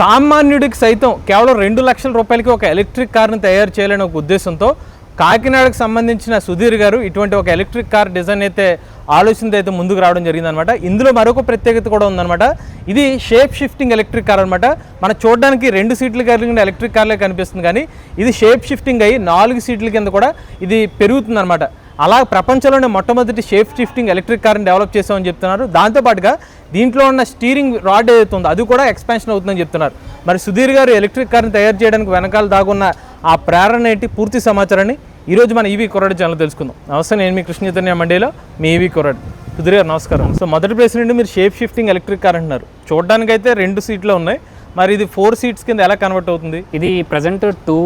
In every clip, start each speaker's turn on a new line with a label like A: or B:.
A: సామాన్యుడికి సైతం కేవలం రెండు లక్షల రూపాయలకి ఒక ఎలక్ట్రిక్ కార్ని తయారు చేయాలనే ఒక ఉద్దేశంతో కాకినాడకు సంబంధించిన సుధీర్ గారు ఇటువంటి ఒక ఎలక్ట్రిక్ కార్ డిజైన్ అయితే ఆలోచనతో అయితే ముందుకు రావడం జరిగిందనమాట ఇందులో మరొక ప్రత్యేకత కూడా ఉందన్నమాట. ఇది షేప్ షిఫ్టింగ్ ఎలక్ట్రిక్ కార్ అనమాట మన చూడడానికి రెండు సీట్లు కలిగిన ఎలక్ట్రిక్ కార్లే కనిపిస్తుంది కానీ ఇది షేప్ షిఫ్టింగ్ అయ్యి నాలుగు సీట్ల కింద కూడా ఇది పెరుగుతుందన్నమాట. అలా ప్రపంచంలోనే మొట్టమొదటి షేప్ షిఫ్టింగ్ ఎలక్ట్రిక్ కార్ని డెవలప్ చేసామని చెప్తున్నారు. దాంతోపాటుగా దీంట్లో ఉన్న స్టీరింగ్ రాడ్ ఏదైతే ఉందో అది కూడా ఎక్స్పాన్షన్ అవుతుందని చెప్తున్నారు. మరి సుధీర్ గారు ఎలక్ట్రిక్ కార్ని తయారు చేయడానికి వెనకాల దాగున్న ఆ ప్రేరణ ఏంటి? పూర్తి సమాచారాన్ని ఈరోజు మన ఈవీ కొరడు ఛానల్ తెలుసుకుందాం. నమస్తే నేను మీ కృష్ణ చైతన్య మండేలో మీ ఈవీ కొరడు. సుధీర్ గారు నమస్కారం. సో మొదటి ప్లేస్ నుండి మీరు షేప్ షిఫ్టింగ్ ఎలక్ట్రిక్ కార్ అంటున్నారు. చూడడానికైతే రెండు సీట్లు ఉన్నాయి. మరి ఇది ఫోర్ సీట్స్ కింద ఎలా కన్వర్ట్ అవుతుంది?
B: ఇది ప్రజెంట్ టూ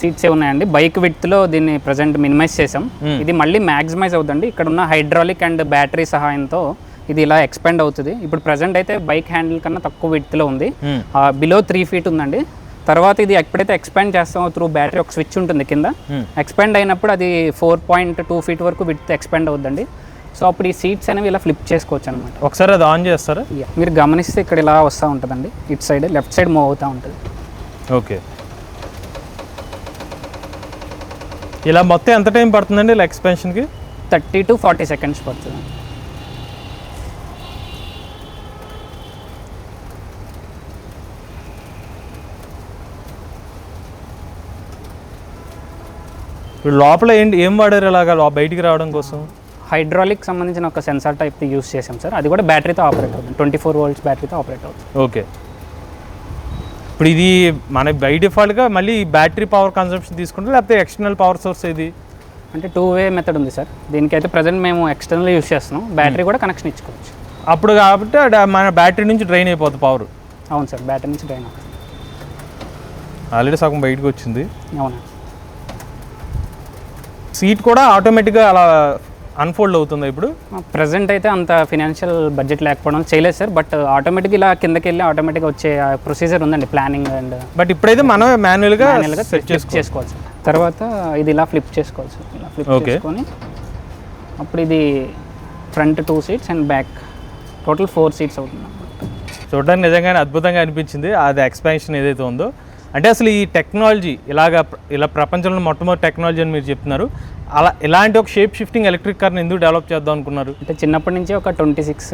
B: సీట్స్ ఉన్నాయండి. బైక్ విత్లో దీన్ని ప్రజెంట్ మినిమైజ్ చేసాం ఇది మళ్ళీ మ్యాక్సిమైజ్ అవుతుంది ఇక్కడ ఉన్న హైడ్రాలిక్ అండ్ బ్యాటరీ సహాయంతో ఇది ఇలా ఎక్స్పెండ్ అవుతుంది. ఇప్పుడు ప్రజెంట్ అయితే బైక్ హ్యాండిల్ కన్నా తక్కువ width లో ఉంది.
A: Hmm.
B: బిలో త్రీ ఫీట్ ఉందండి. తర్వాత ఇది ఎప్పుడైతే ఎక్స్పాండ్ చేస్తామో త్రూ బ్యాటరీ ఒక స్విచ్ ఉంటుంది కింద.
A: Hmm.
B: ఎక్స్పాండ్ అయినప్పుడు అది ఫోర్ పాయింట్ టూ ఫీట్ వరకు విత్ ఎక్స్పాండ్ అవుతుందండి. సో అప్పుడు ఈ సీట్స్ అనేవి ఇలా ఫ్లిప్ చేసుకోవచ్చు అనమాట
A: ఒకసారి అది ఆన్ చేస్తారా?
B: మీరు గమనిస్తే ఇక్కడ ఇలా వస్తూ ఉంటుందండి. ఇటు సైడ్ లెఫ్ట్ సైడ్ మూవ్ అవుతూ ఉంటుంది.
A: ఓకే. ఇలా మొత్తం ఎంత టైం పడుతుందండి ఇలా ఎక్స్పెన్షన్కి
B: థర్టీ టు ఫార్టీ సెకండ్స్ పడుతుంది.
A: ఇప్పుడు లోపల ఏంటి ఏం వాడారు ఇలాగా? బయటికి రావడం కోసం?
B: హైడ్రాలిక్ సంబంధించిన ఒక సెన్సార్ టైప్ యూస్ చేసాం సార్. అది కూడా బ్యాటరీతో ఆపరేట్ అవుతుంది. ట్వంటీ ఫోర్ వోల్ట్స్ బ్యాటరీతో ఆపరేట్ అవుతుంది.
A: ఓకే. ఇప్పుడు ఇది మన బై డిఫాల్ట్గా మళ్ళీ బ్యాటరీ పవర్ కన్సంప్షన్ తీసుకుంటే లేకపోతే ఎక్స్టర్నల్ పవర్ సోర్స్ ఇది
B: అంటే టూ వే మెథడ్ ఉంది సార్. దీనికైతే ప్రజెంట్ మేము ఎక్స్టర్నల్ యూస్ చేస్తున్నాం. బ్యాటరీ కూడా కనెక్షన్ ఇచ్చుకోవచ్చు.
A: అప్పుడు కాబట్టి మన బ్యాటరీ నుంచి డ్రైన్ అయిపోతుంది పవర్
B: అవును సార్. బ్యాటరీ నుంచి డ్రైన్ అవుతుంది.
A: ఆల్రెడీ సగం బయటకు వచ్చింది.
B: అవునా
A: సీట్ కూడా ఆటోమేటిక్గా అలా అన్ఫోల్డ్ అవుతుంది ఇప్పుడు?
B: ప్రజెంట్ అయితే అంత ఫినాన్షియల్ బడ్జెట్ లేకపోవడం చేయలేదు సార్ బట్ ఆటోమేటిక్ ఇలా కిందకి వెళ్ళి ఆటోమేటిక్గా వచ్చే ప్రొసీజర్ ఉందండి ప్లానింగ్ అండ్
A: బట్ ఇప్పుడైతే మనం మాన్యువల్గా
B: మాన్యువల్గా చేసుకోవచ్చు తర్వాత ఇది ఇలా ఫ్లిప్ చేసుకోవచ్చు ఇలా ఫ్లిప్. చేసుకొని అప్పుడు ఇది front two seats and back total four seats అవుతుంది
A: చూడడానికి నిజంగానే అద్భుతంగా అనిపించింది. అది ఎక్స్పాన్షన్ ఏదైతే ఉందో. అంటే అసలు ఈ టెక్నాలజీ ఇలాగా ఇలా ప్రపంచంలో మొట్టమొదటి టెక్నాలజీ అని మీరు చెప్తున్నారు. అలా ఇలాంటి ఒక షేప్ షిఫ్టింగ్ ఎలక్ట్రిక్ కార్ని ఎందుకు డెవలప్ చేద్దాం అనుకున్నారు?
B: అంటే చిన్నప్పటి నుంచి ఒక ట్వంటీ సిక్స్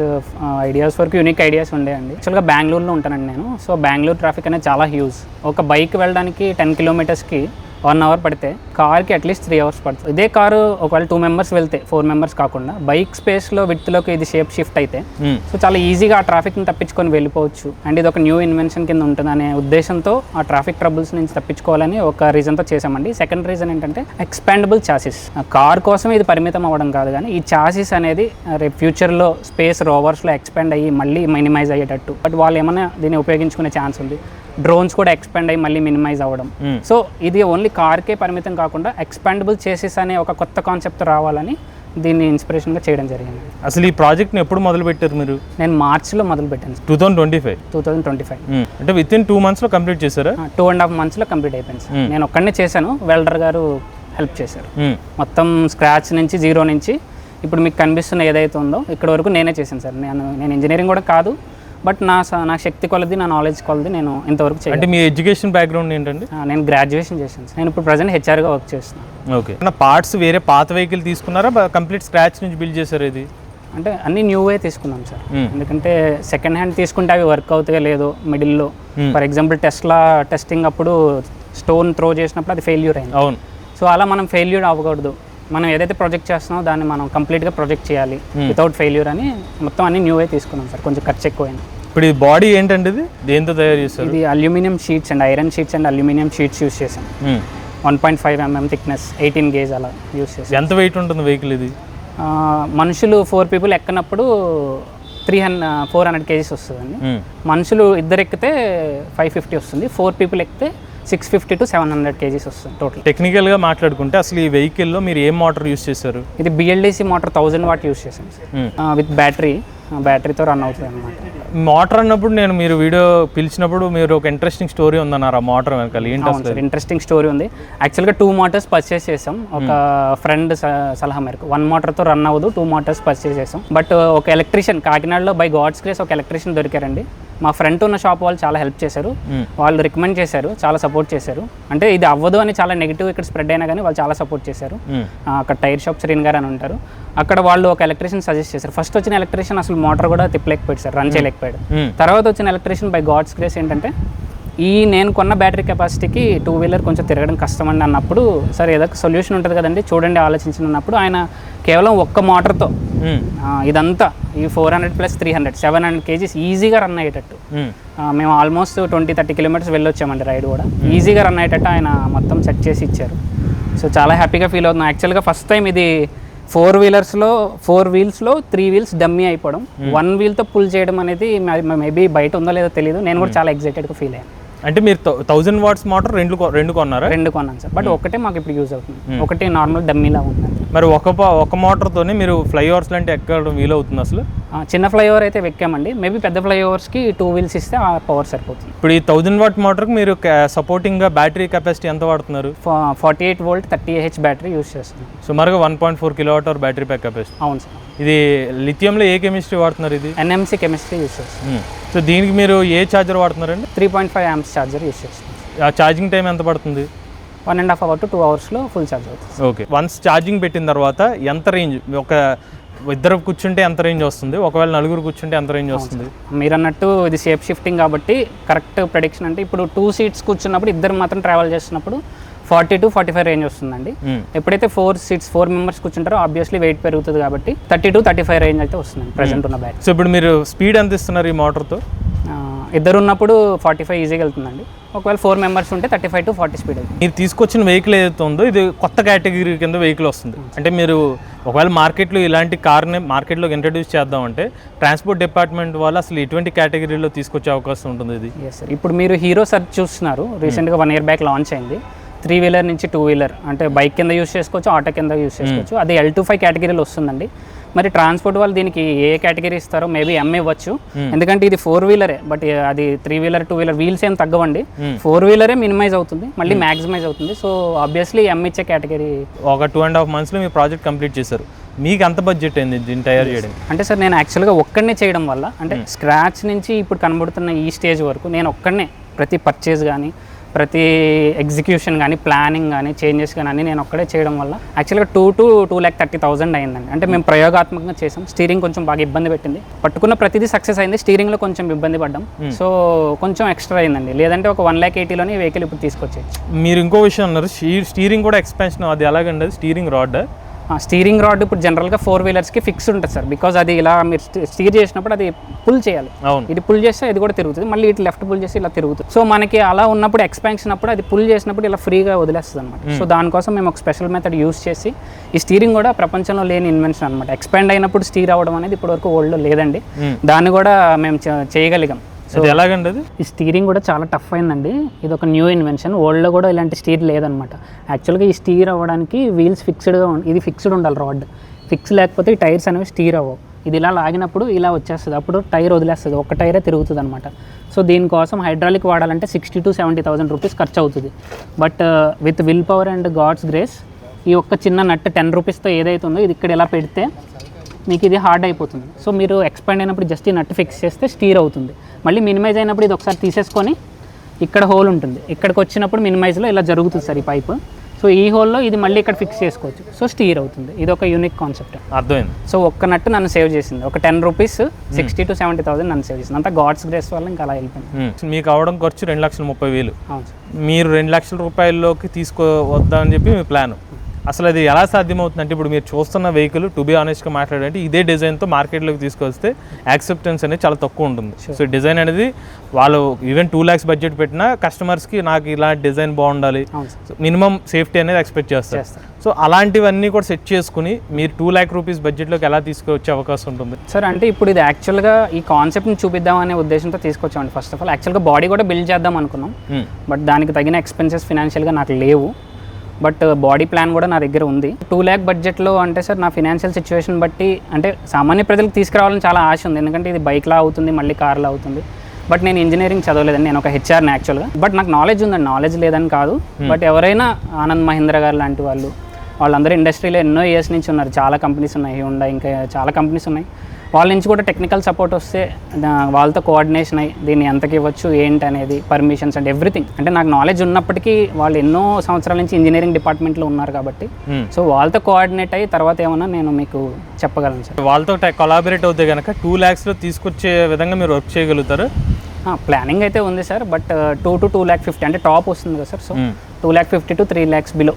B: ఐడియాస్ వరకు యూనిక్ ఐడియాస్ ఉండేయండి. యాక్చువల్గా బెంగళూరులో ఉంటానండి నేను. సో బెంగళూరు ట్రాఫిక్ అనేది చాలా హ్యూజ్ ఒక బైక్ వెళ్ళడానికి టెన్ కిలోమీటర్స్కి వన్ అవర్ పడితే కార్కి అట్లీస్ట్ త్రీ అవర్స్ పడుతుంది. ఇదే కారు ఒకవేళ టూ మెంబర్స్ వెళ్తే ఫోర్ మెంబర్స్ కాకుండా బైక్ స్పేస్లో విత్లోకి ఇది షేప్ షిఫ్ట్ అయితే
A: మ్మ్.
B: సో చాలా ఈజీగా ఆ ట్రాఫిక్ని తప్పించుకొని వెళ్ళిపోవచ్చు. అండ్ ఇది ఒక న్యూ ఇన్వెన్షన్ కింద ఉంటుంది అనే ఉద్దేశంతో ఆ ట్రాఫిక్ ట్రబుల్స్ నుంచి తప్పించుకోవాలని ఒక రీజన్తో చేసామండి సెకండ్ రీజన్ ఏంటంటే ఎక్స్పాండబుల్ చాసిస్ కార్ కోసం ఇది పరిమితం అవ్వడం కాదు కానీ ఈ చాసిస్ అనేది రేపు ఫ్యూచర్లో స్పేస్ రోవర్స్లో ఎక్స్పాండ్ అయ్యి మళ్ళీ మినిమైజ్ అయ్యేటట్టు. బట్ వాళ్ళు ఏమైనా దీన్ని ఉపయోగించుకునే ఛాన్స్ ఉంది. డ్రోన్స్ కూడా ఎక్స్పాండ్ అయ్యి మళ్ళీ మినిమైజ్ అవ్వడం.
A: మ్మ్.
B: సో ఇది ఓన్లీ కార్కే పరిమితం కాకుండా ఎక్స్పాండబుల్ చేసేస్ అనే ఒక కొత్త కాన్సెప్ట్ రావాలని దీన్ని ఇన్స్పిరేషన్గా చేయడం జరిగింది.
A: అసలు ఈ ప్రాజెక్ట్ని ఎప్పుడు మొదలు పెట్టారు మీరు?
B: నేను మార్చ్లో మొదలు పెట్టాను
A: two thousand twenty five?
B: Two thousand twenty five.
A: అంటే విత్ ఇన్ టూ మంత్స్లో కంప్లీట్ చేశారా?
B: టూ అండ్ హాఫ్ మంత్స్లో కంప్లీట్ అయిపోయింది సార్. నేను ఒక్కడనే చేశాను వెల్డర్ గారు హెల్ప్ చేశారు. మొత్తం స్క్రాచ్ నుంచి జీరో నుంచి ఇప్పుడు మీకు కనిపిస్తున్న ఏదైతే ఉందో ఇక్కడ వరకు నేనే చేశాను సార్. నేను నేను ఇంజనీరింగ్ కూడా కాదు బట్ నా నా శక్తి కొలది నా నాలెడ్జ్ కొలది నేను ఇంతవరకు
A: అంటే మీ ఎడ్యుకేషన్ బ్యాక్గ్రౌండ్ ఏంటండి?
B: నేను గ్రాడ్యుయేషన్ చేశాను. నేను ఇప్పుడు ప్రజెంట్ హెచ్ఆర్గా వర్క్ చేస్తున్నాను.
A: ఓకే. పార్ట్స్ వేరే పాత వెహికల్ తీసుకున్నారా? కంప్లీట్ స్క్రాచ్ నుంచి బిల్డ్ చేశారు ఇది?
B: అంటే అన్ని న్యూవే తీసుకున్నాం సార్.
A: Hmm.
B: ఎందుకంటే సెకండ్ హ్యాండ్ తీసుకుంటే అవి వర్క్ అవుతాయో లేదో మిడిల్లో. ఫర్ ఎగ్జాంపుల్ టెస్ట్లా టెస్టింగ్ అప్పుడు స్టోన్ త్రో చేసినప్పుడు అది ఫెయిల్యూర్ అయింది.
A: అవును.
B: సో అలా మనం ఫెయిల్యూర్ అవ్వకూడదు. మనం ఏదైతే ప్రొజెక్ట్ చేస్తున్నామో దాన్ని మనం కంప్లీట్గా ప్రొజెక్ట్ చేయాలి వితౌట్ ఫెయిల్యూర్ అని మొత్తం అన్ని న్యూవే తీసుకున్నాం సార్. కొంచెం ఖర్చు ఎక్కువైంది.
A: ఇప్పుడు ఈ బాడీ ఏంటండి ఇది? దేంతో తయారు చేశారు?
B: ఇది aluminium sheets and. Iron sheets and aluminium sheets use చేసాం. One point five mm thickness eighteen gauge అలా యూస్ చేసాం
A: ఎంత వెయిట్ ఉంటుంది వెహికల్ ఇది?
B: మనుషులు four people ఎక్కనప్పుడు three hundred four hundred kgs వస్తుందండి.
A: మ్మ్.
B: మనుషులు ఇద్దరు ఎక్కితే ఫైవ్ ఫిఫ్టీ వస్తుంది. ఫోర్ పీపుల్ ఎక్కితే six fifty to seven hundred kgs వస్తుంది టోటల్.
A: టెక్నికల్గా మాట్లాడుకుంటే అసలు ఈ వెహికల్లో మీరు ఏం మోటార్ యూస్ చేశారు?
B: ఇది BLDC motor thousand watt use చేసాం
A: మ్మ్.
B: With battery. బ్యాటరీతో రన్ అవుతుంది అనమాట
A: మోటార్ అన్నప్పుడు నేను మీరు వీడియో పిలిచినప్పుడు మీరు ఒక ఇంట్రెస్టింగ్ స్టోరీ ఉందన్నారు ఆ మోటార్ వెనకాల? ఏంటి అసలు
B: సార్ ఇంట్రెస్టింగ్ స్టోరీ ఉంది. యాక్చువల్గా టూ మోటార్స్ పర్చేస్ చేసాం ఒక ఫ్రెండ్ సలహా మేరకు. వన్ మోటార్తో రన్ అవ్వదు టూ మోటార్స్ పర్చేస్ చేసాం బట్ ఒక ఎలక్ట్రీషియన్ కాకినాడలో బై గాడ్స్ గ్రేస్ ఒక ఎలక్ట్రీషియన్ దొరికారండి. మా ఫ్రంట్ ఉన్న షాప్ వాళ్ళు చాలా హెల్ప్ చేశారు. వాళ్ళు రికమెండ్ చేశారు చాలా సపోర్ట్ చేశారు. అంటే ఇది అవ్వదు అని చాలా నెగిటివ్ ఇక్కడ స్ప్రెడ్ అయినా కానీ వాళ్ళు చాలా సపోర్ట్ చేశారు. అక్కడ టైర్ షాప్ శ్రీన్ గారు అని ఉంటారు. అక్కడ వాళ్ళు ఒక ఎలక్ట్రీషియన్ సజెస్ట్ చేశారు. ఫస్ట్ వచ్చిన ఎలక్ట్రీషియన్ అసలు మోటార్ కూడా తిప్పలేకపోయాడు సార్ రన్ చేయలేకపోయాడు. తర్వాత వచ్చిన ఎలక్ట్రీషియన్ బై గాడ్స్ గ్రేస్ ఏంటంటే ఈ నేను కొన్న బ్యాటరీ కెపాసిటీకి టూ వీలర్ కొంచెం తిరగడం కష్టం అండి అన్నప్పుడు సరే ఏదో సొల్యూషన్ ఉంటుంది కదండి చూడండి ఆలోచించినప్పుడు ఆయన కేవలం ఒక్క మోటార్తో. ఇదంతా ఈ four hundred plus three hundred seven hundred KGs ఈజీగా రన్ అయ్యేటట్టు.
A: మ్మ్.
B: ఆల్మోస్ట్ ట్వంటీ థర్టీ కిలోమీటర్స్ వెళ్ళొచ్చామండి రైడ్ కూడా. ఈజీగా రన్ అయ్యేటట్టు ఆయన మొత్తం సెట్ చేసి ఇచ్చారు. సో చాలా హ్యాపీగా ఫీల్ అవుతున్నాం. యాక్చువల్గా ఫస్ట్ టైం ఇది ఫోర్ వీలర్స్లో ఫోర్ వీల్స్లో త్రీ వీల్స్ డమ్మీ అయిపోవడం. వన్ వీల్తో పుల్ చేయడం అనేది మేబీ బయట ఉందో లేదో తెలియదు నేను కూడా చాలా ఎగ్జైటెడ్గా ఫీల్ అయ్యాను.
A: అంటే మీరు థౌజండ్ వాట్స్ మోటార్ రెండు రెండు కొన్నారా?
B: రెండు కొన్నాను సార్. బట్ ఒకటే మాకు ఇప్పుడు యూజ్ అవుతుంది. ఒకటి నార్మల్ డమ్మీలా ఉంది
A: మరి ఒక ఒక మోటార్తోనే మీరు ఫ్లైఓవర్స్ లాంటి ఎక్కడం వీలవుతుంది అసలు?
B: ఆ, చిన్న ఫ్లైఓవర్ అయితే వెక్కామండి. మేబీ పెద్ద ఫ్లైఓవర్స్కి టూ వీల్స్ ఇస్తే ఆ పవర్ సరిపోతుంది.
A: ఇప్పుడు ఈ థౌజండ్ వాట్ మోటార్కి మీరు సపోర్టింగ్గా బ్యాటరీ కెపాసిటీ ఎంత వాడుతున్నారు?
B: Forty eight volt thirty AH battery use చేస్తున్నాం.
A: సుమారుగా one point four kilowatt hour battery pack capacity
B: అవును సార్.
A: ఇది లిథియంలో ఏ కెమిస్ట్రీ వాడుతున్నారు ఇది?
B: ఎన్ఎంసీ కెమిస్ట్రీ యూజ్ చేస్తాం.
A: సో దీనికి మీరు ఏ charger వాడుతున్నారండి?
B: Three point five amps charger use చేస్తాం.
A: ఆ ఛార్జింగ్ టైం ఎంత పడుతుంది?
B: One and half hour to two అవర్స్లో ఫుల్ ఛార్జ్ అవుతుంది.
A: ఓకే. వన్స్ ఛార్జింగ్ పెట్టిన తర్వాత ఎంత రేంజ్? ఒక ఇద్దరు కూర్చుంటే ఎంత రేంజ్ వస్తుంది? ఒకవేళ నలుగురు కూర్చుంటే ఎంత రేంజ్ వస్తుంది?
B: మీరు అన్నట్టు ఇది సేఫ్ షిఫ్టింగ్ కాబట్టి కరెక్ట్ ప్రెడిక్షన్ అంటే ఇప్పుడు టూ సీట్స్ కూర్చున్నప్పుడు ఇద్దరు మాత్రం ట్రావెల్ చేస్తున్నప్పుడు forty to forty five range వస్తుందండి. ఎప్పుడైతే ఫోర్ సీట్స్ ఫోర్ మెంబర్స్ కూర్చుంటారో ఆబ్వియస్లీ వెయిట్ పెరుగుతుంది కాబట్టి thirty to thirty five range అయితే వస్తుంది ప్రెసెంట్ ఉన్న బ్యాగ్
A: సో ఇప్పుడు మీరు స్పీడ్ ఎంత ఇస్తున్నారు ఈ మోటార్తో?
B: ఇద్దరు ఉన్నప్పుడు ఫార్టీ ఫైవ్ ఈజీగా వెళ్తుందండి. ఒకవేళ ఫోర్ మెంబర్స్ ఉంటే thirty five to forty speed అవుతుంది
A: మీరు తీసుకొచ్చిన వెహికల్ ఏదైతే ఉందో ఇది కొత్త కేటగిరీ కింద వెహికల్ వస్తుంది. అంటే మీరు ఒకవేళ మార్కెట్లో ఇలాంటి కార్ని మార్కెట్లోకి ఇంట్రడ్యూస్ చేద్దామంటే ట్రాన్స్పోర్ట్ డిపార్ట్మెంట్ వాళ్ళు అసలు ఎటువంటి కేటగిరీలో తీసుకొచ్చే అవకాశం ఉంటుంది ఇది?
B: ఎస్ సార్ ఇప్పుడు మీరు హీరో సర్చ్ చూస్తున్నారు. రీసెంట్గా వన్ ఇయర్ బ్యాక్ లాంచ్ అయింది. త్రీ వీలర్ నుంచి టూ వీలర్ అంటే బైక్ కింద యూస్ చేసుకోవచ్చు ఆటో కింద యూస్ చేసుకోవచ్చు. అది ఎల్ టూ ఫైవ్ కేటగిరీలో వస్తుందండి. మరి ట్రాన్స్పోర్ట్ వాళ్ళు దీనికి ఏ కేటగిరీ ఇస్తారో మేబీ ఎమ్ ఇవ్వచ్చు. ఎందుకంటే ఇది ఫోర్ వీలరే బట్ అది three wheeler two wheeler wheels ఏం తగ్గవండి. ఫోర్ వీలరే మినిమైజ్ అవుతుంది మళ్ళీ మ్యాక్సిమైజ్ అవుతుంది. సో ఆబ్వియస్లీ ఎమ్ ఇచ్చే కేటగిరీ
A: ఒక టూ అండ్ హాఫ్ మంత్స్లో మీ ప్రాజెక్ట్ కంప్లీట్ చేశారు. మీకు ఎంత బడ్జెట్ అయింది దీన్ని తయారు చేయడానికి?
B: అంటే సార్ నేను యాక్చువల్గా ఒక్కడనే చేయడం వల్ల అంటే స్క్రాచ్ నుంచి ఇప్పుడు కనబడుతున్న ఈ స్టేజ్ వరకు నేను ఒక్కడనే ప్రతి పర్చేజ్ కానీ ప్రతి ఎగ్జిక్యూషన్ కానీ ప్లానింగ్ కానీ చేంజెస్ కానీ అన్ని నేను ఒక్కడే చేయడం వల్ల యాక్చువల్గా two to two lakh thirty thousand అయిందండి. అంటే మేము ప్రయోగాత్మకంగా చేసాం. స్టీరింగ్ కొంచెం బాగా ఇబ్బంది పెట్టింది. పట్టుకున్న ప్రతిదీ సక్సెస్ అయింది. స్టీరింగ్లో కొంచెం ఇబ్బంది పడ్డాం. సో కొంచెం ఎక్స్ట్రా అయిందండి. లేదంటే ఒక వన్ ల్యాక్ ఎయిటీలోనే వెహికల్ ఇప్పుడు తీసుకొచ్చేయచ్చు.
A: మీరు ఇంకో విషయం అన్నారు. స్టీరింగ్ కూడా ఎక్స్పెన్షన్ అది ఎలాగండి? స్టీరింగ్ రాడ్
B: స్టీరింగ్ రాడ్ ఇప్పుడు జనరల్గా ఫోర్ వీలర్స్కి ఫిక్స్ ఉంటుంది సార్. బికాజ్ అది ఇలా మీరు స్టీర్ చేసినప్పుడు అది పుల్ చేయాలి. ఇది పుల్ చేస్తే ఇది కూడా తిరుగుతుంది. మళ్ళీ ఇటు లెఫ్ట్ పుల్ చేసి ఇలా తిరుగుతుంది. సో మనకి అలా ఉన్నప్పుడు ఎక్స్పాన్షన్ అప్పుడు అది పుల్ చేసినప్పుడు ఇలా ఫ్రీగా వదిలేస్తుంది అనమాట సో దానికోసం మేము ఒక స్పెషల్ మెథడ్ యూస్ చేసి ఈ స్టీరింగ్ కూడా ప్రపంచంలో లేని ఇన్వెన్షన్ అనమాట ఎక్స్పాండ్ అయినప్పుడు స్టీర్ అవ్వడం అనేది ఇప్పటివరకు వరల్డ్లో లేదండి. దాన్ని కూడా మేము చేయగలిగాం.
A: అది ఎలాగండి అది?
B: ఈ స్టీరింగ్ కూడా చాలా టఫ్ అయిందండి. ఇది ఒక న్యూ ఇన్వెన్షన్ వరల్డ్లో కూడా ఇలాంటి స్టీర్ లేదనమాట. యాక్చువల్గా ఈ స్టీర్ అవ్వడానికి వీల్స్ ఫిక్స్డ్గా ఇది ఫిక్స్డ్ ఉండాలి రాడ్ ఫిక్స్ లేకపోతే ఈ టైర్స్ అనేవి స్టీర్ అవ్వవు. ఇది ఇలా లాగినప్పుడు ఇలా వచ్చేస్తుంది. అప్పుడు టైర్ వదిలేస్తుంది. ఒక టైరే తిరుగుతుంది అనమాట సో దీనికోసం హైడ్రాలిక్ వాడాలంటే sixty to seventy thousand rupees ఖర్చు అవుతుంది. But with will power and God's grace ఈ ఒక్క చిన్న నట్ టెన్ రూపీస్తో ఏదైతే ఉందో ఇది ఇక్కడ ఇలా పెడితే మీకు ఇది హార్డ్ అయిపోతుంది. సో మీరు ఎక్స్పాండ్ అయినప్పుడు జస్ట్ ఈ నట్ ఫిక్స్ చేస్తే స్టీర్ అవుతుంది. మళ్ళీ మినిమైజ్ అయినప్పుడు ఇది ఒకసారి తీసేసుకొని ఇక్కడ హోల్ ఉంటుంది. ఇక్కడికి వచ్చినప్పుడు మినిమైజ్లో ఇలా జరుగుతుంది సార్ ఈ పైప్. సో ఈ హోల్లో ఇది మళ్ళీ ఇక్కడ ఫిక్స్ చేసుకోవచ్చు. సో స్టీర్ అవుతుంది. ఇది ఒక యూనిక్ కాన్సెప్ట్.
A: అర్థమైంది.
B: సో ఒక్క నట్టు నన్ను సేవ్ చేసింది. ఒక ten rupees sixty to seventy thousand నన్ను సేవ్ చేసింది. అంతా గాడ్స్ గ్రేస్ వల్ల ఇంకా అలా వెళ్ళిపోయింది.
A: మీకు అవడం ఖర్చు రెండు లక్షల ముప్పై వేలు. మీరు రెండు లక్షల రూపాయల్లోకి తీసుకోవద్దామని చెప్పి మీ ప్లాన్. అసలు అది ఎలా సాధ్యమవుతుంది అంటే ఇప్పుడు మీరు చూస్తున్న వెహికల్ టు బి ఆనెస్ట్గా మాట్లాడంటే ఇదే డిజైన్తో మార్కెట్లోకి తీసుకొస్తే యాక్సెప్టెన్స్ అనేది చాలా తక్కువ ఉంటుంది. సో డిజైన్ అనేది వాళ్ళు ఈవెన్ టూ ల్యాక్స్ బడ్జెట్ పెట్టినా కస్టమర్స్కి నాకు ఇలాంటి డిజైన్ బాగుండాలి. మినిమం సేఫ్టీ అనేది ఎక్స్పెక్ట్ చేస్తారు. సో అలాంటివన్నీ కూడా సెట్ చేసుకుని మీరు టూ ల్యాక్ రూపీస్ బడ్జెట్లోకి ఎలా తీసుకొచ్చే అవకాశం ఉంటుంది?
B: సార్ అంటే ఇప్పుడు ఇది యాక్చువల్గా ఈ కాన్సెప్ట్ని చూపిద్దాం అనే ఉద్దేశంతో తీసుకొచ్చామండి. ఫస్ట్ ఆఫ్ ఆల్ యాక్చువల్గా బాడీ కూడా బిల్డ్ చేద్దాం అనుకున్నాం. బట్ దానికి తగిన ఎక్స్పెన్సెస్ ఫినాన్షియల్గా నాకు లేవు. బట్ బాడీ ప్లాన్ కూడా నా దగ్గర ఉంది. టూ ల్యాక్ బడ్జెట్లో అంటే సార్ నా ఫినాన్షియల్ సిచ్యువేషన్ బట్టి అంటే సామాన్య ప్రజలకు తీసుకురావాలని చాలా ఆశ ఉంది. ఎందుకంటే ఇది బైక్లా అవుతుంది మళ్ళీ కార్లా అవుతుంది. బట్ నేను ఇంజనీరింగ్ చదవలేదండి నేను ఒక హెచ్ఆర్ని యాక్చువల్గా బట్ నాకు నాలెడ్జ్ ఉందండి. నాలెడ్జ్ లేదని కాదు. బట్ ఎవరైనా ఆనంద్ మహేంద్ర గారు లాంటి వాళ్ళు వాళ్ళందరూ ఇండస్ట్రీలో ఎన్నో ఇయర్స్ నుంచి ఉన్నారు. చాలా కంపెనీస్ ఉన్నాయి. హోండా ఇంకా చాలా కంపెనీస్ ఉన్నాయి. వాళ్ళ నుంచి కూడా టెక్నికల్ సపోర్ట్ వస్తే వాళ్ళతో కోఆర్డినేషన్ అయ్యి దీన్ని ఎంతకి ఇవ్వచ్చు ఏంటి అనేది పర్మిషన్స్ అండ్ ఎవ్రీథింగ్ అంటే నాకు నాలెడ్జ్ ఉన్నప్పటికీ వాళ్ళు ఎన్నో సంవత్సరాల నుంచి ఇంజనీరింగ్ డిపార్ట్మెంట్లో ఉన్నారు కాబట్టి
A: Hmm.
B: సో వాళ్ళతో కోఆర్డినేట్ అయ్యి తర్వాత ఏమన్నా నేను మీకు చెప్పగలను సార్
A: వాళ్ళతో కొలాబరేట్ అవుతే కనుక టూ ల్యాక్స్లో తీసుకొచ్చే విధంగా మీరు వర్క్ చేయగలుగుతారు
B: ప్లానింగ్ అయితే ఉంది sir but two to two lakh fifty అంటే టాప్ వస్తుంది కదా sir so. Two lakh fifty to three lakhs below.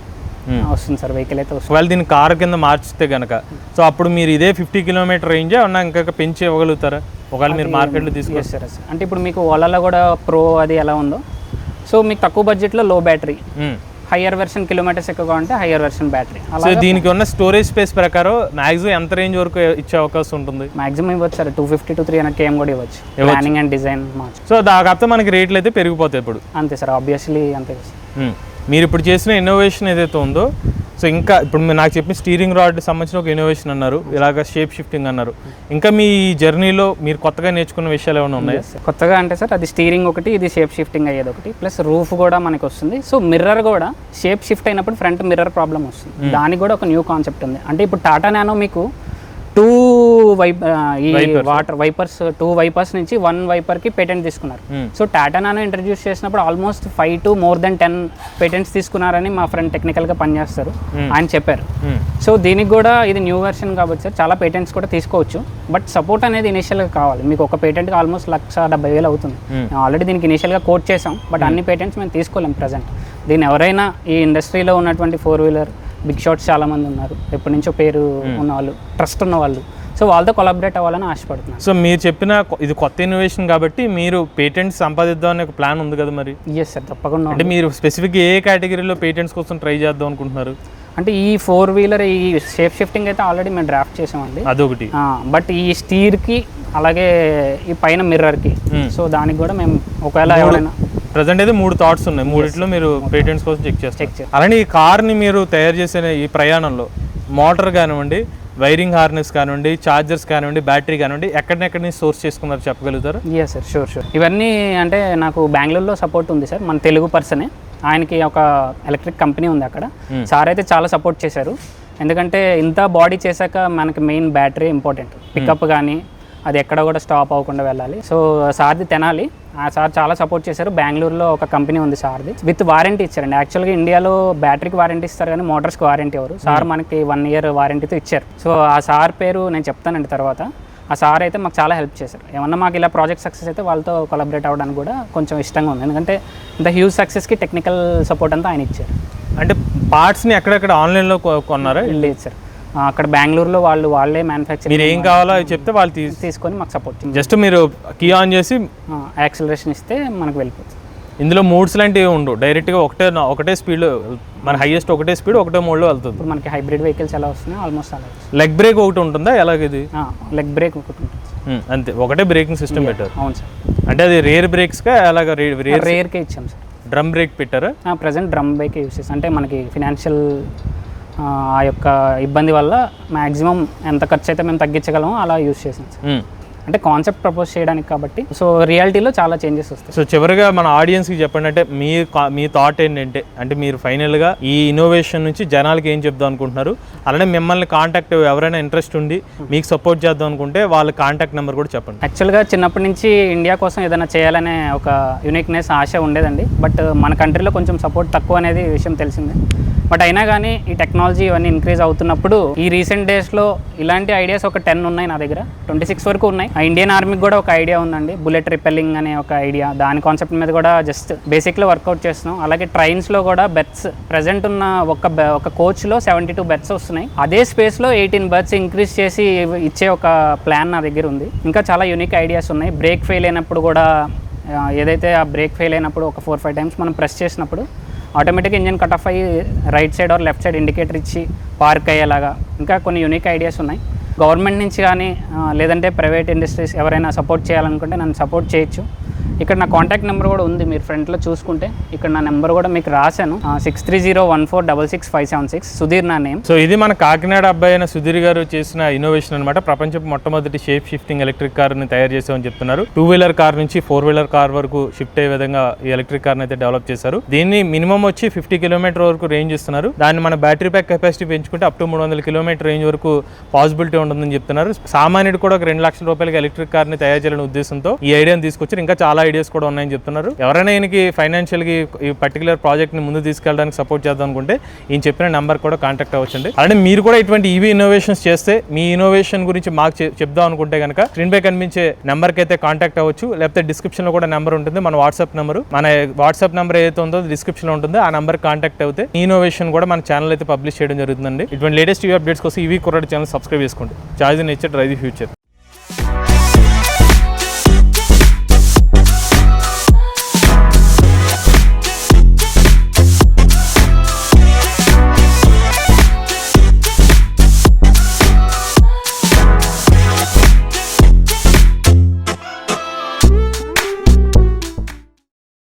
B: వస్తుంది సార్ వెహికల్ అయితే వస్తుంది.
A: దీన్ని కారు కింద మార్చితే కనుక సో అప్పుడు మీరు ఇదే ఫిఫ్టీ కిలోమీటర్ రేంజ్ అన్నా ఇంకా పెంచి ఇవ్వగలుగుతారా? ఒకవేళ మీరు మార్కెట్లో తీసుకొస్తే.
B: ఎస్ సార్ అంటే ఇప్పుడు మీకు ఓలాలో కూడా ప్రో అది ఎలా ఉందో. సో మీకు తక్కువ బడ్జెట్లో లో బ్యాటరీ. హయ్యర్ వెర్షన్ కిలోమీటర్స్ ఎక్కువగా ఉంటే హయ్యర్ వెర్షన్ బ్యాటరీ
A: సో దీనికి ఉన్న స్టోరేజ్ స్పేస్ ప్రకారం మ్యాక్సిమం ఎంత రేంజ్ వరకు ఇచ్చే అవకాశం ఉంటుంది?
B: మాక్సిమం ఇవ్వచ్చు sir two fifty to three hundred KM కూడా ఇవ్వచ్చు. ప్లానింగ్ అండ్ డిజైన్ మార్చు
A: సో దాకా మనకి రేట్లు అయితే పెరిగిపోతాయి ఇప్పుడు.
B: అంతే సార్ ఆబ్వియస్లీ అంతే సార్.
A: మ్మ్. మీరు ఇప్పుడు చేసిన ఇన్నోవేషన్ ఏదైతే ఉందో సో ఇంకా ఇప్పుడు మీరు నాకు చెప్పిన స్టీరింగ్ రాడ్ సంబంధించిన ఒక ఇన్నోవేషన్ అన్నారు ఇలాగ షేప్ షిఫ్టింగ్ అన్నారు. ఇంకా మీ జర్నీలో మీరు కొత్తగా నేర్చుకున్న విషయాలు ఏమైనా ఉన్నాయా?
B: కొత్తగా అంటే సార్ అది స్టీరింగ్ ఒకటి ఇది షేప్ షిఫ్టింగ్ అయ్యేది ఒకటి ప్లస్ రూఫ్ కూడా మనకి వస్తుంది. సో మిర్రర్ కూడా షేప్ షిఫ్ట్ అయినప్పుడు ఫ్రంట్ మిర్రర్ ప్రాబ్లం వస్తుంది. దానికి కూడా ఒక న్యూ కాన్సెప్ట్ ఉంది. అంటే ఇప్పుడు టాటా నానో మీకు ఈ వాటర్ వైపర్స్ టూ వైపర్స్ నుంచి వన్ వైపర్కి పేటెంట్ తీసుకున్నారు.
A: Hmm.
B: So Tata nano introduce చేసినప్పుడు almost five to more than ten patents తీసుకున్నారని మా ఫ్రెండ్ టెక్నికల్గా పనిచేస్తారు ఆయన చెప్పారు.
A: మ్మ్.
B: సో దీనికి కూడా ఇది న్యూ వెర్షన్ కాబట్టి సార్ చాలా పేటెంట్స్ కూడా తీసుకోవచ్చు. బట్ సపోర్ట్ అనేది ఇనిషియల్గా కావాలి. మీకు ఒక పేటెంట్కి ఆల్మోస్ట్ లక్ష డెబ్బై వేలు అవుతుంది.
A: Hmm.
B: ఆల్రెడీ దీనికి ఇనిషియల్గా కోట్ చేసాం బట్ అన్ని పేటెంట్స్ మేము తీసుకోలేం ప్రజెంట్. దీన్ని ఎవరైనా ఈ ఇండస్ట్రీలో ఉన్నటువంటి ఫోర్ వీలర్ బిగ్ షాట్స్ చాలామంది ఉన్నారు. ఎప్పటి నుంచో పేరు ఉన్న వాళ్ళు ట్రస్ట్ ఉన్న వాళ్ళు సో వాళ్ళతో కొలాబరేట్ అవ్వాలని ఆశపడుతున్నాను.
A: సో మీరు చెప్పిన ఇది కొత్త ఇన్నోవేషన్ కాబట్టి మీరు పేటెంట్స్ సంపాదిద్దాం అనే ఒక ప్లాన్ ఉంది కదా మరి?
B: ఎస్ సార్ తప్పకుండా
A: అంటే మీరు స్పెసిఫిక్ ఏ కేటగిరీలో పేటెంట్స్ కోసం ట్రై చేద్దాం అనుకుంటున్నారు
B: అంటే ఈ ఫోర్ వీలర్ ఈ షేప్ షిఫ్టింగ్ అయితే ఆల్రెడీ మేము డ్రాఫ్ట్ చేసామండి.
A: అదొకటి.
B: బట్ ఈ స్టీర్కి అలాగే ఈ పైన మిర్రర్కి
A: Hmm.
B: సో దానికి కూడా మేము ఒకవేళ ఎవరైనా
A: ప్రజెంట్ అయితే మూడు థాట్స్ ఉన్నాయి. మూడిట్లో మీరు పేటెంట్స్ కోసం చెక్ చేస్తారు. అలానే ఈ కార్ని మీరు తయారు చేసే ఈ ప్రయాణంలో మోటార్ కానివ్వండి వైరింగ్ హార్నెస్ కానివ్వండి ఛార్జర్స్ కానివ్వండి బ్యాటరీ కానివ్వండి ఎక్కడెక్కడి నుంచి సోర్స్ చేసుకున్నారు చెప్పగలుగుతారు?
B: ఎస్ సార్ షూర్ షూర్ ఇవన్నీ అంటే నాకు బెంగళూరులో సపోర్ట్ ఉంది సార్ మన తెలుగు పర్సనే. ఆయనకి ఒక ఎలక్ట్రిక్ కంపెనీ ఉంది అక్కడ. సార్ అయితే చాలా సపోర్ట్ చేశారు. ఎందుకంటే ఇంత బాడీ చేశాక మనకి మెయిన్ బ్యాటరీ ఇంపార్టెంట్ పికప్ కానీ అది ఎక్కడ కూడా స్టాప్ అవ్వకుండా వెళ్ళాలి. సో సార్ది తెనాలి. సార్ చాలా సపోర్ట్ చేశారు. బెంగళూరులో ఒక కంపెనీ ఉంది సార్ది. విత్ వారంటీ ఇచ్చారండి. యాక్చువల్గా ఇండియాలో బ్యాటరీకి వారంటీ ఇస్తారు కానీ మోటార్స్కి వారంటీ ఎవరు. సార్ మనకి వన్ ఇయర్ వారంటీతో ఇచ్చారు. సో ఆ సార్ పేరు నేను చెప్తానండి తర్వాత. ఆ సార్ అయితే మాకు చాలా హెల్ప్ చేశారు. ఏమన్నా మాకు ఇలా ప్రాజెక్ట్ సక్సెస్ అయితే వాళ్ళతో కొలాబరేట్ అవ్వడానికి కూడా కొంచెం ఇష్టంగా ఉంది. ఎందుకంటే ఇంత హ్యూజ్ సక్సెస్కి టెక్నికల్ సపోర్ట్ అంతా ఆయన ఇచ్చారు.
A: అంటే పార్ట్స్ని ఎక్కడెక్కడ ఆన్లైన్లో కొన్నారా?
B: సార్. ఆ, అక్కడ బెంగళూరులో వాళ్ళు వాళ్ళే మ్యానుఫ్యాక్చరింగ్
A: మీరు ఏం కావాలో అవి చెప్తే వాళ్ళు తీసి
B: తీసుకొని మాకు సపోర్ట్
A: జస్ట్ మీరు కీ ఆన్ చేసి
B: యాక్సిలరేషన్ ఇస్తే మనకు వెళ్ళిపోతుంది.
A: ఇందులో మూడ్స్ లాంటివి ఉండవు. డైరెక్ట్గా ఒకటే ఒకటే స్పీడ్ మన హైయెస్ట్ ఒకటే స్పీడ్ ఒకటే మోడ్లో వెళ్తుంది.
B: ఇప్పుడు మనకి హైబ్రిడ్ వెహికల్స్ ఎలా వస్తున్నాయి ఆల్మోస్ట్ అలా
A: లెగ్ బ్రేక్ ఒకటి ఉంటుందా? ఎలాగ ఇది?
B: లెగ్ బ్రేక్ ఒకటి ఉంటుంది.
A: అంతే. ఒకటే బ్రేకింగ్ సిస్టమ్ పెట్టారు.
B: అవును సార్.
A: అంటే అది రేర్ బ్రేక్స్గా అలాగ రేర్
B: రేర్కే ఇచ్చాం సార్.
A: డ్రమ్ బ్రేక్ పెట్టారా?
B: ప్రజెంట్ డ్రమ్ బైక్ యూస్ చేస్తాం. అంటే మనకి ఫినాన్షియల్ ఆ యొక్క ఇబ్బంది వల్ల మ్యాక్సిమం ఎంత ఖర్చు అయితే మేము తగ్గించగలమో అలా యూజ్ చేసాం సార్. అంటే కాన్సెప్ట్ ప్రపోజ్ చేయడానికి కాబట్టి. సో రియాలిటీలో చాలా చేంజెస్ వస్తాయి.
A: సో చివరిగా మన ఆడియన్స్కి చెప్పండి అంటే మీ మీ థాట్ ఏంటంటే అంటే మీరు ఫైనల్గా ఈ ఇన్నోవేషన్ నుంచి జనాలకి ఏం చెప్దాం అనుకుంటున్నారు? అలానే మిమ్మల్ని కాంటాక్ట్ ఎవరైనా ఇంట్రెస్ట్ ఉండి మీకు సపోర్ట్ చేద్దాం అనుకుంటే వాళ్ళ కాంటాక్ట్ నెంబర్ కూడా చెప్పండి.
B: యాక్చువల్గా చిన్నప్పటి నుంచి ఇండియా కోసం ఏదైనా చేయాలనే ఒక యూనిక్నెస్ ఆశ ఉండేదండి. బట్ మన కంట్రీలో కొంచెం సపోర్ట్ తక్కువ అనేది విషయం తెలిసిందే. బట్ అయినా కానీ ఈ టెక్నాలజీ ఇవన్నీ ఇంక్రీజ్ అవుతున్నప్పుడు ఈ రీసెంట్ డేస్లో ఇలాంటి ఐడియాస్ ఒక టెన్ ఉన్నాయి నా దగ్గర. ట్వంటీ సిక్స్ వరకు ఉన్నాయి. ఇండియన్ ఆర్మీకి కూడా ఒక ఐడియా ఉందండి. బుల్లెట్ రిపెల్లింగ్ అనే ఒక ఐడియా దాని కాన్సెప్ట్ మీద కూడా జస్ట్ బేసిక్లో వర్కౌట్ చేస్తున్నాం. అలాగే ట్రైన్స్లో కూడా బెర్త్స్ ప్రజెంట్ ఉన్న ఒక ఒక కోచ్లో సెవెంటీ టూ బెర్త్స్ వస్తున్నాయి. అదే స్పేస్లో ఎయిటీన్ బర్త్స్ ఇంక్రీజ్ చేసి ఇచ్చే ఒక ప్లాన్ నా దగ్గర ఉంది. ఇంకా చాలా యూనిక్ ఐడియాస్ ఉన్నాయి. బ్రేక్ ఫెయిల్ అయినప్పుడు కూడా ఏదైతే ఆ బ్రేక్ ఫెయిల్ అయినప్పుడు ఒక ఫోర్ ఫైవ్ టైమ్స్ మనం ప్రెస్ చేసినప్పుడు ఆటోమేటిక్గా ఇంజన్ కట్ ఆఫ్ అయ్యి right side or left side indicator ఇచ్చి పార్క్ అయ్యేలాగా. ఇంకా కొన్ని యూనిక్ ఐడియాస్ ఉన్నాయి. గవర్నమెంట్ నుంచి కానీ లేదంటే ప్రైవేట్ ఇండస్ట్రీస్ ఎవరైనా సపోర్ట్ చేయాలనుకుంటే నన్ను సపోర్ట్ చేయొచ్చు. ఇక్కడ నా కాంటాక్ట్ నెంబర్ కూడా ఉంది మీరు ఫ్రంట్లో చూసుకుంటే. ఇక్కడ నా నెంబర్ కూడా మీకు రాశాను. Six three zero one four double six five seven six Sudheer నా నేమ్.
A: సో ఇది మన కాకినాడ అబ్బాయి అయిన సుధీర్ గారు చేసిన ఇన్నోవేషన్ అనమాట ప్రపంచం మొట్టమొదటి షేప్ షిఫ్టింగ్ ఎలక్ట్రిక్ కార్ని తయారు చేసామని చెప్తున్నారు. టూ వీలర్ కార్ నుంచి ఫోర్ వీలర్ కార్ వరకు షిఫ్ట్ అయ్యే విధంగా ఈ ఎలక్ట్రిక్ కార్ అయితే డెవలప్ చేశారు. దీన్ని మినిమం వచ్చి ఫిఫ్టీ కిలోమీటర్ వరకు రేంజ్ ఇస్తున్నారు. దాన్ని మన బ్యాటరీ ప్యాక్ కెపాసిటీ పెంచుకుంటే అప్ టు మూడు వందల కిలోమీటర్ రేంజ్ వరకు పాసిబిలిటీ ఉంటుందని చెప్తున్నారు. సామాన్యుడు కూడా ఒక రెండు లక్షల రూపాయలకి ఎలక్ట్రిక్ కార్ని తయారు చేయాలనే ఉద్దేశంతో ఈ ఐడియాని తీసుకొచ్చారు. ఇంకా చాలా ఐడియాస్ కూడా ఉన్నాయని చెప్తున్నారు. ఎవరైనా ఈయనకి ఫైనాన్షియల్ ఈ పర్టికులర్ ప్రాజెక్ట్ని ముందు తీసుకెళ్ళడానికి సపోర్ట్ చేద్దాం అనుకుంటే ఈయన చెప్పిన నెంబర్ కూడా కాంటాక్ట్ అవ్వచ్చండి. అలానే మీరు కూడా ఇటువంటి ఈవీ ఇన్నోవేషన్స్ చేస్తే మీ ఇన్నోవేషన్ గురించి మాకు చెప్దాం అనుకుంటే కనుక స్క్రీన్ పై కనిపించే నెంబర్కి అయితే కాంటాక్ట్ అవ్వచ్చు. లేకపోతే డిస్క్రిప్షన్లో కూడా నెంబర్ ఉంటుంది. మన వాట్సాప్ నెంబర్ మన వాట్సాప్ నెంబర్ ఏదైతే ఉందో డిస్క్రిప్షన్లో ఉంటుందో ఉంటుంది. ఆ నెంబర్ కాంటాక్ట్ అవుతే ఈ ఇన్నోవేషన్ కూడా మన ఛానల్ అయితే పబ్లిష్ చేయడం జరుగుతుందండి. ఇటువంటి లేటెస్ట్ ఈవీ అప్డేట్స్ కోసం ఈవీ కుర్రాడు ఛానల్ సబ్స్క్రైబ్ చేసుకోండి. Charge nature drive future